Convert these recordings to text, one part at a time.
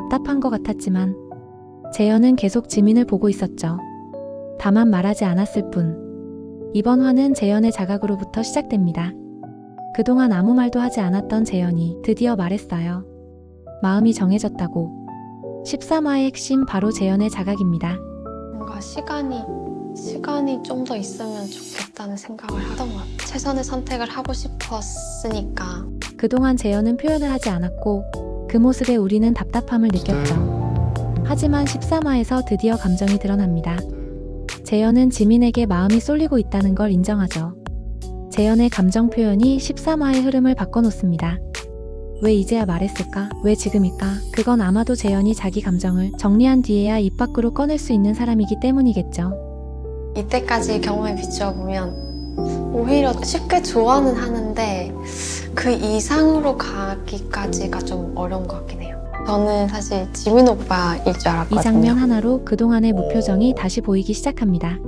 답답한 것 같았지만 재현은 계속 지민을 보고 있었죠. 다만 말하지 않았을 뿐. 이번 화는 재현의 자각으로부터 시작됩니다. 그동안 아무 말도 하지 않았던 재현이 드디어 말했어요. 마음이 정해졌다고. 13화의 핵심 바로 재현의 자각입니다. 뭔가 시간이 시간이 좀 더 있으면 좋겠다는 생각을 하던 것 같아요. 최선의 선택을 하고 싶었으니까 그동안 재현은 표현을 하지 않았고 그 모습에 우리는 답답함을 느꼈죠. 하지만 13화에서 드디어 감정이 드러납니다. 재현은 지민에게 마음이 쏠리고 있다는 걸 인정하죠. 재현의 감정 표현이 13화의 흐름을 바꿔놓습니다. 왜 이제야 말했을까? 왜 지금일까? 그건 아마도 재현이 자기 감정을 정리한 뒤에야 입 밖으로 꺼낼 수 있는 사람이기 때문이겠죠. 이때까지 경험에 비추어 보면 오히려 쉽게 좋아는 하는데 그 이상으로 가기까지가 좀 어려운 것 같긴 해요. 저는 사실 지민 오빠일 줄 알았거든요. 이 장면 하나로 그동안의 무표정이 다시 보이기 시작합니다.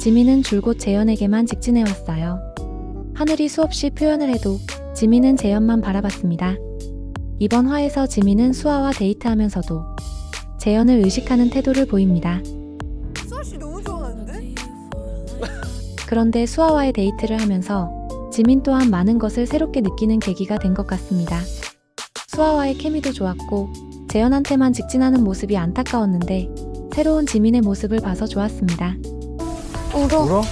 지민은 줄곧 재현에게만 직진해왔어요. 하늘이 수없이 표현을 해도 지민은 재현만 바라봤습니다. 이번 화에서 지민은 수아와 데이트하면서도 재현을 의식하는 태도를 보입니다. 그런데 수아와의 데이트를 하면서 지민 또한 많은 것을 새롭게 느끼는 계기가 된 것 같습니다. 수아와의 케미도 좋았고 재현한테만 직진하는 모습이 안타까웠는데 새로운 지민의 모습을 봐서 좋았습니다. 울어. 울어?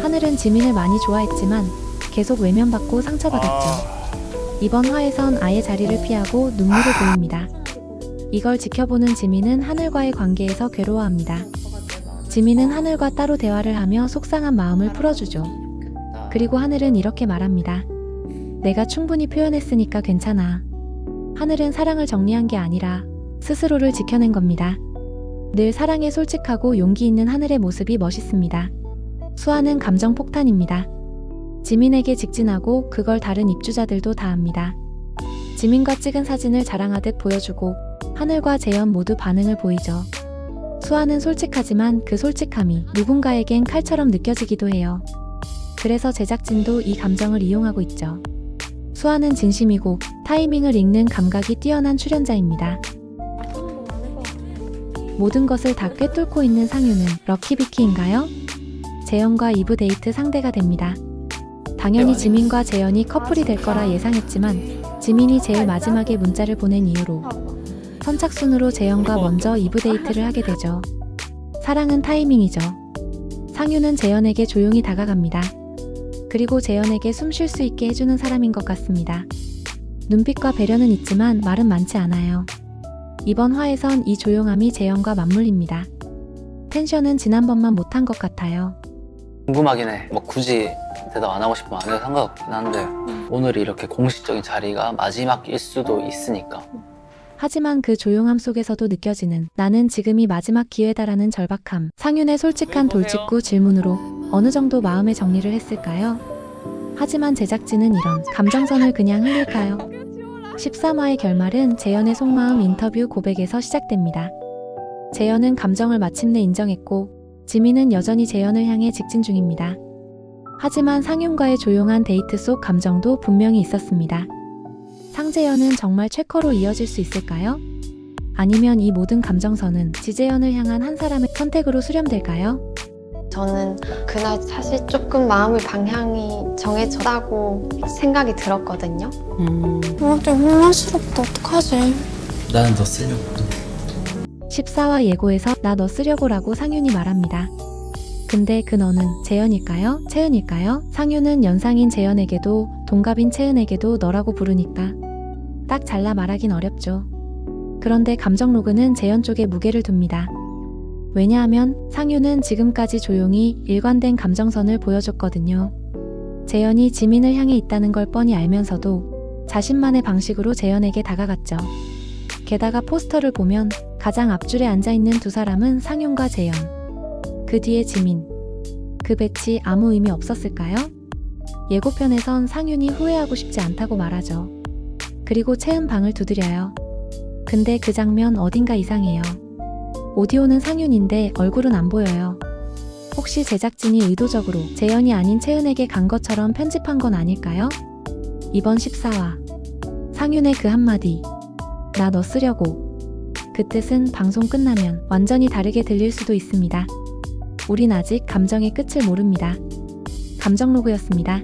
하늘은 지민을 많이 좋아했지만 계속 외면받고 상처받았죠. 이번 화에선 아예 자리를 피하고 눈물을 보입니다. 이걸 지켜보는 지민은 하늘과의 관계에서 괴로워합니다. 지민은 하늘과 따로 대화를 하며 속상한 마음을 풀어주죠. 그리고 하늘은 이렇게 말합니다. 내가 충분히 표현했으니까 괜찮아. 하늘은 사랑을 정리한 게 아니라 스스로를 지켜낸 겁니다. 늘 사랑에 솔직하고 용기 있는 하늘의 모습이 멋있습니다. 수아는 감정 폭탄입니다. 지민에게 직진하고 그걸 다른 입주자들도 다 압니다. 지민과 찍은 사진을 자랑하듯 보여주고 하늘과 재현 모두 반응을 보이죠. 수아는 솔직하지만 그 솔직함이 누군가에겐 칼처럼 느껴지기도 해요. 그래서 제작진도 이 감정을 이용하고 있죠. 수아는 진심이고 타이밍을 읽는 감각이 뛰어난 출연자입니다. 모든 것을 다 꿰뚫고 있는 상유는 럭키비키인가요? 재현과 2부 데이트 상대가 됩니다. 당연히 지민과 재현이 커플이 될 거라 예상했지만 지민이 제일 마지막에 문자를 보낸 이후로 선착순으로 재현과 먼저 2부 데이트를 하게 되죠. 사랑은 타이밍이죠. 상유는 재현에게 조용히 다가갑니다. 그리고 재현에게 숨 쉴 수 있게 해주는 사람인 것 같습니다. 눈빛과 배려는 있지만 말은 많지 않아요. 이번 화에선 이 조용함이 재현과 맞물립니다. 텐션은 지난번만 못한 것 같아요. 궁금하긴 해. 뭐 굳이 대답 안 하고 싶으면 안 해도 상관없긴 한데 오늘 이렇게 공식적인 자리가 마지막일 수도 있으니까 하지만 그 조용함 속에서도 느껴지는 나는 지금이 마지막 기회다라는 절박함. 상윤의 솔직한 돌직구 질문으로 어느 정도 마음의 정리를 했을까요? 하지만 제작진은 이런 감정선을 그냥 흘릴까요? 13화의 결말은 재현의 속마음 인터뷰 고백에서 시작됩니다. 재현은 감정을 마침내 인정했고 지민은 여전히 재현을 향해 직진 중입니다. 하지만 상윤과의 조용한 데이트 속 감정도 분명히 있었습니다. 상재현은 정말 최커로 이어질 수 있을까요? 아니면 이 모든 감정선은 지재현을 향한 한 사람의 선택으로 수렴될까요? 저는 그날 사실 조금 마음의 방향이 정해졌다고 생각이 들었거든요. 어, 좀 혼란스럽다. 어떡하지? 나는 너 쓰려고 14화 예고에서 나 너 쓰려고라고 상윤이 말합니다. 근데 그 너는 재현일까요? 채은일까요? 상윤은 연상인 재현에게도 동갑인 채은에게도 너라고 부르니까 딱 잘라 말하긴 어렵죠. 그런데 감정 로그는 재현 쪽에 무게를 둡니다. 왜냐하면 상윤은 지금까지 조용히 일관된 감정선을 보여줬거든요. 재현이 지민을 향해 있다는 걸 뻔히 알면서도 자신만의 방식으로 재현에게 다가갔죠. 게다가 포스터를 보면 가장 앞줄에 앉아 있는 두 사람은 상윤과 재현. 그 뒤에 지민. 그 배치 아무 의미 없었을까요? 예고편에선 상윤이 후회하고 싶지 않다고 말하죠. 그리고 채은 방을 두드려요. 근데 그 장면 어딘가 이상해요. 오디오는 상윤인데 얼굴은 안 보여요. 혹시 제작진이 의도적으로 재현이 아닌 채은에게 간 것처럼 편집한 건 아닐까요? 이번 14화 상윤의 그 한마디. 나 너 쓰려고. 그 뜻은 방송 끝나면 완전히 다르게 들릴 수도 있습니다. 우린 아직 감정의 끝을 모릅니다. 감정 로그였습니다.